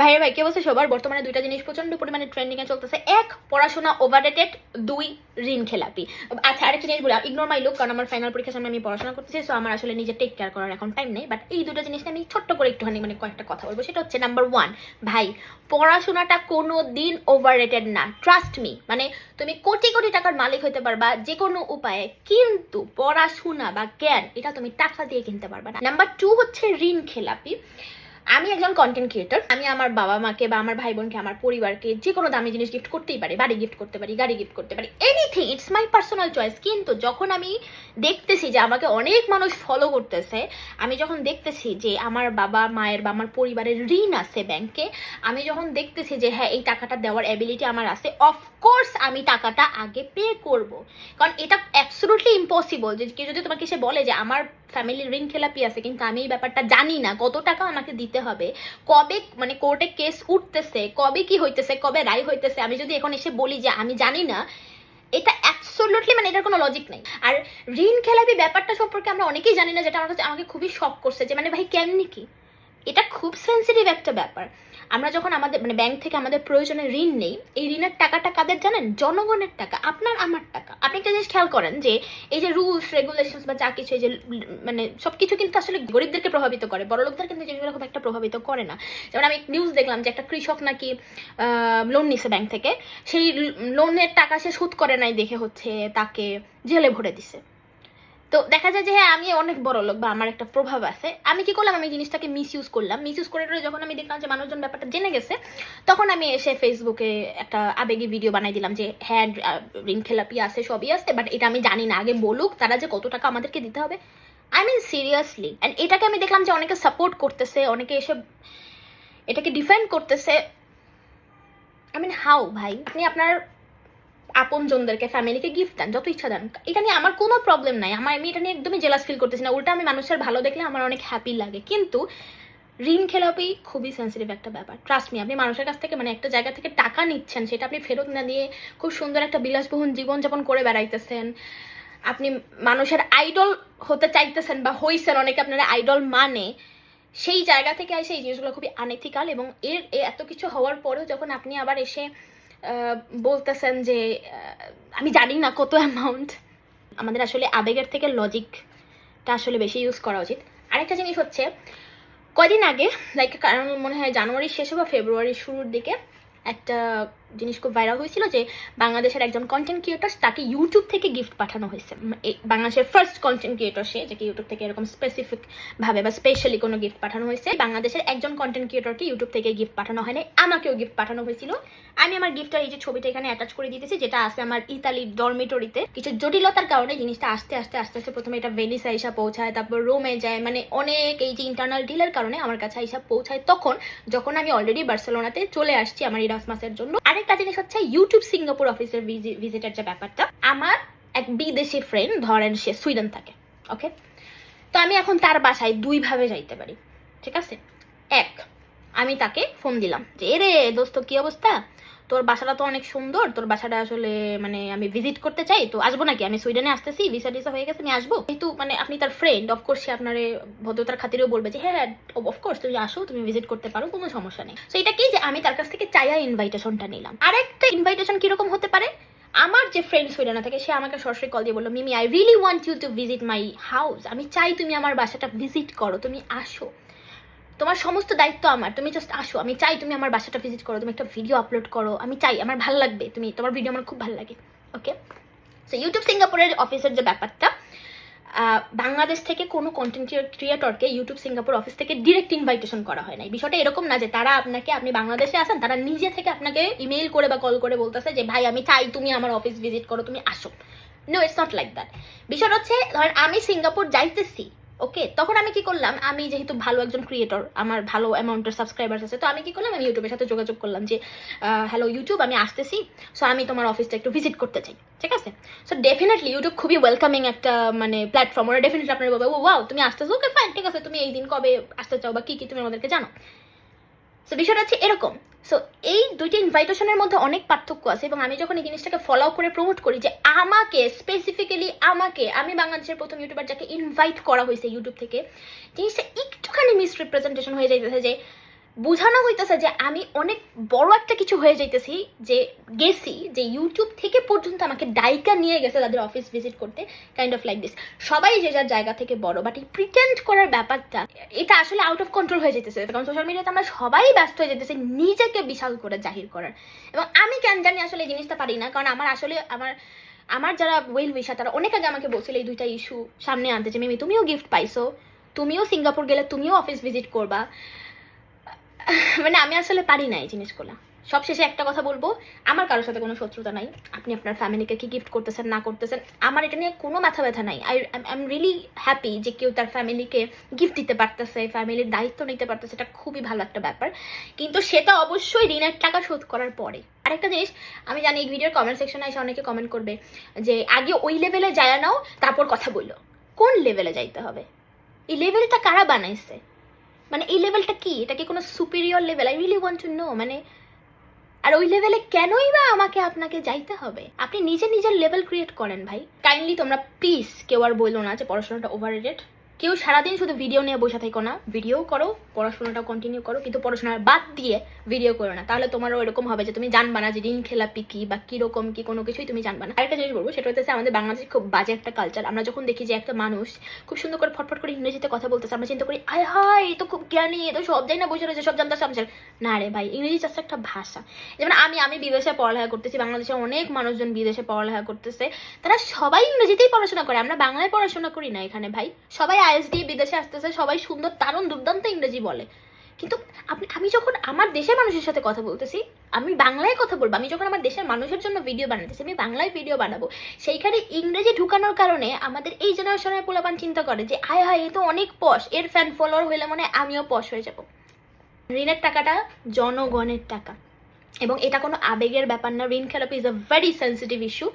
ভাইয়ের ভাই, কে বলছে সবার বর্তমানে দুইটা জিনিস প্রচণ্ড পরিমাণে ট্রেন্ডিং এ চলতেছে। এক, পড়াশোনা ওভাররেটেড দুই, ঋণ খেলাপি। আচ্ছা আরেকটা জিনিস বলি ইগনোর মাই লুক কারণ আমার ফাইনাল পরীক্ষার সামনে আমি পড়াশোনা করতেছি সো আমার আসলে নিজে টেক কেয়ার করার এখন টাইম নেই বাট এই দুটো জিনিস আমি ছোট্ট করে একটুখানি মানে কয়েকটা কথা বলব। সেটা হচ্ছে নাম্বার ওয়ান ভাই, পড়াশোনাটা কোনো দিন ওভাররেটেড না। ট্রাস্ট মি মানে তুমি কোটি কোটি টাকার মালিক হতে পারবা যে কোনো উপায়ে, কিন্তু পড়াশোনা বা জ্ঞান, এটা তুমি টাকা দিয়ে কিনতে পারবা না। নাম্বার টু হচ্ছে ঋণ খেলাপি। আমি একজন কন্টেন্ট ক্রিয়েটর আমি আমার বাবা মাকে বা আমার ভাই বোনকে আমার পরিবারকে যে কোনো দামি জিনিস গিফট করতেই পারি, বাড়ি গিফট করতে পারি, গাড়ি গিফট করতে পারি anything it's my personal choice কিন্তু যখন আমি দেখতেছি যে আমাকে অনেক মানুষ ফলো করতেছে, আমি যখন দেখতেছি যে আমার বাবা মায়ের বা আমার পরিবারের ঋণ আছে ব্যাংকে আমি যখন দেখতেছি যে হ্যাঁ এই টাকাটা দেওয়ার অ্যাবিলিটি আমার আছে অফকোর্স আমি টাকাটা আগে পে করব। কারণ এটা অ্যাবসলুটলি ইম্পসিবল যে কেউ যদি তোমাকে সে বলে যে আমার ফ্যামিলির ঋণ খেলাপি আছে, কিন্তু আমি এই ব্যাপারটা জানি না, কত টাকা আমাকে দিতে হবে, কবে মানে কোর্টে কেস উঠতেছে, কবে কি হইতেছে, কবে রায় হইতেছে, আমি যদি এখন এসে বলি যে আমি জানি না, এটা অ্যাবসোলুটলি মানে এটার কোনো লজিক নেই। আর ঋণ খেলাপি ব্যাপারটা সম্পর্কে আমরা অনেকেই জানি না, যেটা আমার কাছে, আমাকে খুবই শখ করছে যে মানে ভাই কেমনি কি? এটা খুব সেন্সিটিভ একটা ব্যাপার। আমরা যখন আমাদের মানে ব্যাংক থেকে আমাদের প্রয়োজনে ঋণ নেই, এই ঋণের টাকাটা কাদের জানেন? জনগণের টাকা, আপনার আমার টাকা। আপনি একটা জিনিস খেয়াল করেন যে, এই যে রুলস রেগুলেশনস বা যা কিছু, এই যে মানে সব কিছু কিন্তু আসলে গরিবদেরকে প্রভাবিত করে বড় লোকদের কিন্তু খুব একটা প্রভাবিত করে না। যেমন আমি নিউজ দেখলাম যে একটা কৃষক নাকি লোন নিছে ব্যাংক থেকে। সেই লোনের টাকা সে শোধ করে নাই দেখে হচ্ছে তাকে জেলে ভরে দিছে। তো দেখা যায় যে হ্যাঁ আমি অনেক বড় লোক বা আমার একটা প্রভাব আছে। আমি কি করলাম? আমি জিনিসটাকে মিস ইউজ করলাম। মিস ইউজ করে যখন আমি দেখলাম যে মানুষজন ব্যাপারটা জেনে গেছে, তখন আমি এসে ফেসবুকে একটা আবেগী ভিডিও বানাই দিলাম যে হ্যাঁ ঋণ খেলাপি আছে, সবই আছে বাট এটা আমি জানি না। আগে বলুক তারা যে কত টাকা আমাদেরকে দিতে হবে। আই মিন সিরিয়াসলি অ্যান্ড এটাকে আমি দেখলাম যে অনেকে সাপোর্ট করতেছে, অনেকে এসে এটাকে ডিফেন্ড করতেছে। আই মিন হাউ ভাই? আপনি আপনার আপনজনদেরকে ফ্যামিলিকে গিফট দেন, যত ইচ্ছা দেন। এটা নিয়ে আমার কোনো প্রবলেম নাই। আমার আমি এটা নিয়ে একদমই জেলাস ফিল করতেছি না। উল্টা আমি মানুষের ভালো দেখলে আমার অনেক হ্যাপি লাগে। কিন্তু ঋণ খেলাপি খুবই সেন্সিটিভ একটা ব্যাপার। ট্রাস্ট মি আপনি মানুষের কাছ থেকে মানে একটা জায়গা থেকে টাকা নিচ্ছেন, সেটা আপনি ফেরত না দিয়ে খুব সুন্দর একটা বিলাসবহুল জীবনযাপন করে বেড়াইতেছেন। আপনি মানুষের আইডল হতে চাইতেছেন বা হইছেন, অনেকে আপনারা আইডল মানে সেই জায়গা থেকে এসে এই জিনিসগুলো খুবই আনেথিক্যাল এবং এর এত কিছু হওয়ার পরেও যখন আপনি আবার এসে বলতেছেন যে আমি জানি না কত অ্যামাউন্ট আমাদের আসলে আবেগের থেকে লজিকটা আসলে বেশি ইউজ করা উচিত। আরেকটা জিনিস হচ্ছে কদিন আগে লাইক কারণ মনে হয় জানুয়ারির শেষে বা ফেব্রুয়ারির শুরুর দিকে একটা জিনিস খুব ভাইরাল হয়েছিল যে বাংলাদেশের একজন কন্টেন্ট ক্রিয়েটর তাকে ইউটিউব থেকে গিফট পাঠানো হয়েছে। বাংলাদেশের ফার্স্ট কন্টেন্ট ক্রিয়েটর সে যে ইউটিউব থেকে এরকম স্পেসিফিক ভাবে বা স্পেশালি কোনো গিফট পাঠানো হয়েছে, বাংলাদেশের একজন কন্টেন্ট ক্রিয়েটরকে ইউটিউব থেকে গিফট পাঠানো হয়নি, আমাকেও গিফট পাঠানো হয়েছিল। আমি আমার গিফটটার এই যে ছবিটা এখানে অ্যাটাচ করে দিতেছি, যেটা আছে আমার ইতালির ডরমিটরিতে কিছু জটিলতার কারণে জিনিসটা আস্তে আস্তে আস্তে আস্তে প্রথমে এটা ভেনিস আইসা পৌঁছায়, তারপর রোমে যায় মানে অনেক এই যে ইন্টারনাল ডিলের কারণে আমার কাছে আইসা পৌঁছায়। তখন যখন আমি অলরেডি বার্সেলোনাতে চলে আসছি, আমার ইরাসমাসের জন্য। আরেকটা জিনিস হচ্ছে ইউটিউব সিঙ্গাপুর অফিসের ভিজিটের যে ব্যাপারটা, আমার এক বিদেশি ফ্রেন্ড ধরেন সে সুইডেন থাকে ওকে তো আমি এখন তার বাসায় দুইভাবে যাইতে পারি, ঠিক আছে? এক, আমি তাকে ফোন দিলাম যে এরে দোস্ত, কি অবস্থা? তোর বাসাটা তো অনেক সুন্দর, তোর বাসাটা আসলে মানে আমি ভিজিট করতে চাই, তো আসব নাকি? আমি সুইডেনে আসতেছি ভিসা টিসা হয়ে গেছে, আমি আসব। কিন্তু মানে আপনি তার ফ্রেন্ড অফকোর্স সে আপনার ভদ্রতার খাতিরেও বলবে যে হ্যাঁ হ্যাঁ অফকোর্স তুমি আসো, তুমি ভিজিট করতে পারো, কোনো সমস্যা নেই। তো এটা কি যে আমি তার কাছ থেকে চাইয়া ইনভাইটেশনটা নিলাম। আরেকটা ইনভাইটেশন কীরকম হতে পারে? আমার যে ফ্রেন্ড সুইডেনে থাকে, সে আমাকে সরাসরি কল দিয়ে বলল, Mimi I really want you to visit my house আমি চাই তুমি আমার বাসাটা ভিজিট করো, তুমি আসো। তোমার সমস্ত দায়িত্ব আমার। তুমি জাস্ট আসো। আমি চাই তুমি আমার বাসাটা ভিজিট করো, তুমি একটা ভিডিও আপলোড করো। আমি চাই, আমার ভালো লাগবে। তুমি, তোমার ভিডিও আমার খুব ভালো লাগে ওকে সো ইউটিউব সিঙ্গাপুরের অফিসের যে ব্যাপারটা বাংলাদেশ থেকে কোনো কন্টেন্ট ক্রিয়েটরকে ইউটিউব সিঙ্গাপুর অফিস থেকে ডিরেক্ট ইনভাইটেশন করা হয় নাই। বিষয়টা এরকম না যে তারা আপনাকে, আপনি বাংলাদেশে আসেন তারা নিজে থেকে আপনাকে ইমেল করে বা কল করে বলতেছে যে, ভাই, আমি চাই তুমি আমার অফিস ভিজিট করো, তুমি আসো। No it's not like that বিষয়টা হচ্ছে, ধরেন আমি সিঙ্গাপুর যাইতেছি ওকে তখন আমি কি করলাম? আমি যেহেতু ভালো একজন ক্রিয়েটর আমার ভালো অ্যামাউন্টের সাবস্ক্রাইবার আছে, তো আমি কি করলাম? আমি ইউটিউবের সাথে যোগাযোগ করলাম যে হ্যালো ইউটিউব আমি আসতেছি। সো আমি তোমার অফিসটা একটু ভিজিট করতে চাই। ঠিক আছে? সো ডেফিনেটলি ইউটিউব খুবই ওয়েলকামিং একটা মানে প্ল্যাটফর্ম ওরা ডেফিনেটলি আপনার বলবে ও ওয়াও তুমি আসতেছো? ওকে ফাইন ঠিক আছে। তুমি এই দিন কবে আসতে চাও বা কি কি তুমি আমাদেরকে জানো? সো বিষয়টা হচ্ছে এরকম। সো এই দুইটি ইনভাইটেশনের মধ্যে অনেক পার্থক্য আছে এবং আমি যখন এই জিনিসটাকে ফলো করে প্রমোট করি যে আমাকে স্পেসিফিক্যালি আমাকে, আমি বাংলাদেশের প্রথম ইউটিউবার যাকে ইনভাইট করা হয়েছে ইউটিউব থেকে, জিনিসটা একটুখানি মিসরিপ্রেজেন্টেশন হয়ে যাইতেছে যে বোঝানো হইতেছে যে আমি অনেক বড় একটা কিছু হয়ে যাইতেছি, যে গেছি, যে ইউটিউব থেকে পর্যন্ত আমাকে ডাইকা নিয়ে গেছে তাদের অফিস ভিজিট করতে কাইন্ড অফ লাইক দিস সবাই যে যার জায়গা থেকে বড় বাট এই প্রিটেন্ড করার ব্যাপারটা, এটা আসলে আউট অফ কন্ট্রোল হয়ে যেতেছে কারণ সোশ্যাল মিডিয়াতে আমরা সবাই ব্যস্ত হয়ে যেতেছি নিজেকে বিশাল করে জাহির করার। এবং আমি কেন জানি আসলে এই জিনিসটা পারি না, কারণ আমার আসলে, আমার আমার যারা ওয়েল উইশার তারা অনেক আগে আমাকে বলছিল এই দুইটা ইস্যু সামনে আনতে, যে, মিমি, তুমিও গিফট পাইছো, তুমিও সিঙ্গাপুর গেলে তুমিও অফিস ভিজিট করবা। মানে আমি আসলে পারি না এই জিনিসগুলো। সবশেষে একটা কথা বলব, আমার কারোর সাথে কোনো শত্রুতা নাই। আপনি আপনার ফ্যামিলিকে কি গিফট করতেছেন, না করতেছেন, আমার এটা নিয়ে কোনো মাথা ব্যথা নাই। আই এম রিয়েলি হ্যাপি যে কেউ তার ফ্যামিলিকে গিফট দিতে পারতেছে ফ্যামিলির দায়িত্ব নিতে পারতেছে, এটা খুবই ভালো একটা ব্যাপার। কিন্তু সেটা অবশ্যই ঋণের টাকা শোধ করার পরে। আরেকটা জিনিস, আমি জানি এই ভিডিওর কমেন্ট সেকশনে এসে অনেকে কমেন্ট করবে যে, আগে ওই লেভেলে যায় নাও, তারপর কথা বলল কোন লেভেলে যাইতে হবে? এই লেভেলটা কারা বানাইছে? মানে এই লেভেলটা কি? এটা কি কোনো superior level I really want to know মানে আর ওই লেভেলে কেনই বা আমাকে আপনাকে যাইতে হবে? আপনি নিজে নিজের লেভেল ক্রিয়েট করেন ভাই। কাইন্ডলি তোমরা প্লিজ কেউ আর বলল না যে পড়াশোনাটা ওভার কেউ সারাদিন শুধু ভিডিও নিয়ে বসে থেকো না ভিডিও করো পড়াশোনাটা কন্টিনিউ করো, কিন্তু পড়াশোনার বাদ দিয়ে ভিডিও করো না। তাহলে তোমারও এরকম হবে যে তুমি জানবা না যে ঋণ খেলাপি কি বা কীরকম কি, কোনো কিছুই তুমি জানবা না। আরেকটা জিনিস বলব, সেটা হচ্ছে আমাদের বাংলাদেশে খুব বাজে একটা কালচার আমরা যখন দেখি যে একটা মানুষ খুব সুন্দর করে ফটফট করে ইংরেজিতে কথা বলতেছে, আমরা চিন্তা করি, আয় হায়, এ তো খুব জ্ঞানী, এ তো সব যাই না বসে রয়েছে, সব জানতে সামছে না রে ভাই, ইংরেজি জাস্ট একটা ভাষা। যেমন আমি আমি বিদেশে পড়ালেখা করতেছি, বাংলাদেশে অনেক মানুষজন বিদেশে পড়ালেখা করতেছে, তারা সবাই ইংরেজিতেই পড়াশোনা করে। আমরা বাংলায় পড়াশোনা করি না এখানে ভাই, সবাই আইএস দিয়ে বিদেশে আসতেছে সবাই সুন্দর, দারুণ, দুর্দান্ত ইংরেজি বলে। কিন্তু আপনি, আমি যখন আমার দেশের মানুষের সাথে কথা বলতেছি, আমি বাংলায় কথা বলব, আমি যখন আমার দেশের মানুষের জন্য ভিডিও বানাতেছি আমি বাংলায় ভিডিও বানাবো, সেইখানে ইংরেজি ঢুকানোর কারণে আমাদের এই জেনারেশনের পোলাপান চিন্তা করে যে, আয় হায়, এ তো অনেক পশ এর ফ্যান ফলোয়ার হইলে মানে আমিও পশ হয়ে যাব। ঋণের টাকাটা জনগণের টাকা। এবং এটা কোনো আবেগের ব্যাপার না, ঋণ খেলাপি is a very sensitive issue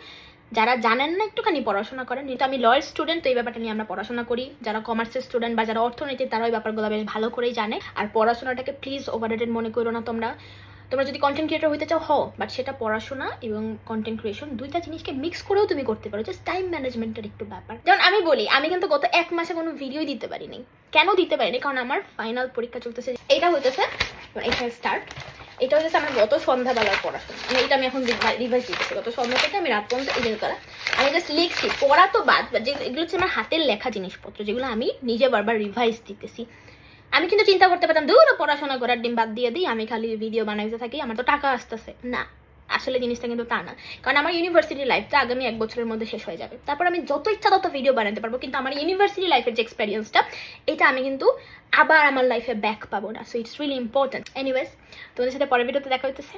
যারা জানেন না একটুখানি পড়াশোনা করেন, যেহেতু আমি লয়ার স্টুডেন্ট তো এই ব্যাপারটা নিয়ে আমরা পড়াশোনা করি। যারা কমার্সের স্টুডেন্ট বা যারা অর্থনীতি তারা ওই ব্যাপারগুলো বেশ ভালো করেই জানে। আর পড়াশোনাটাকে প্লিজ ওভাররেটেড মনে করো না তোমরা। তোমরা যদি কন্টেন্ট ক্রিয়েটর হইতে চাও হও। বাট সেটা পড়াশোনা এবং কন্টেন্ট ক্রিয়েশন দুইটা জিনিসকে মিক্স করেও তুমি করতে পারো। জাস্ট টাইম ম্যানেজমেন্টের একটু ব্যাপার। যেমন আমি বলি আমি কিন্তু গত এক মাসে কোনো ভিডিওই দিতে পারিনি। কেন দিতে পারিনি? কারণ আমার ফাইনাল পরীক্ষা চলতেছে। এটা হইতেছে এটা স্টার্ট এটা হচ্ছে আমার গত সন্ধ্যাবেলার পড়াশোনা। মানে এটা আমি এখন রিভাইজ দিতেছি। গত সন্ধ্যা থেকে আমি রাত পর্যন্ত এই করা। আমি জাস্ট লিখছি। পড়া তো বাদ বাদ, যে এগুলো হচ্ছে আমার হাতের লেখা জিনিসপত্র যেগুলো আমি নিজে বারবার রিভাইজ দিতেছি। আমি কিন্তু চিন্তা করতে পারতাম দূর পড়াশোনা করার ডিম বাদ দিয়ে দিই, আমি খালি ভিডিও বানাইতে থাকি, আমার তো টাকা আসতেছে। না, আসলে জিনিসটা কিন্তু তা না। কারণ আমার ইউনিভার্সিটি লাইফটা আগামী এক বছরের মধ্যে শেষ হয়ে যাবে। তারপর আমি যত ইচ্ছা তত ভিডিও বানাতে পারব, কিন্তু আমার ইউনিভার্সিটি লাইফের যে এক্সপিরিয়েন্সটা এটা আমি কিন্তু আবার আমার লাইফে ব্যাক পাবো না। So it's really important anyways তোমাদের সাথে পরের ভিডিওতে দেখা হইতেছে।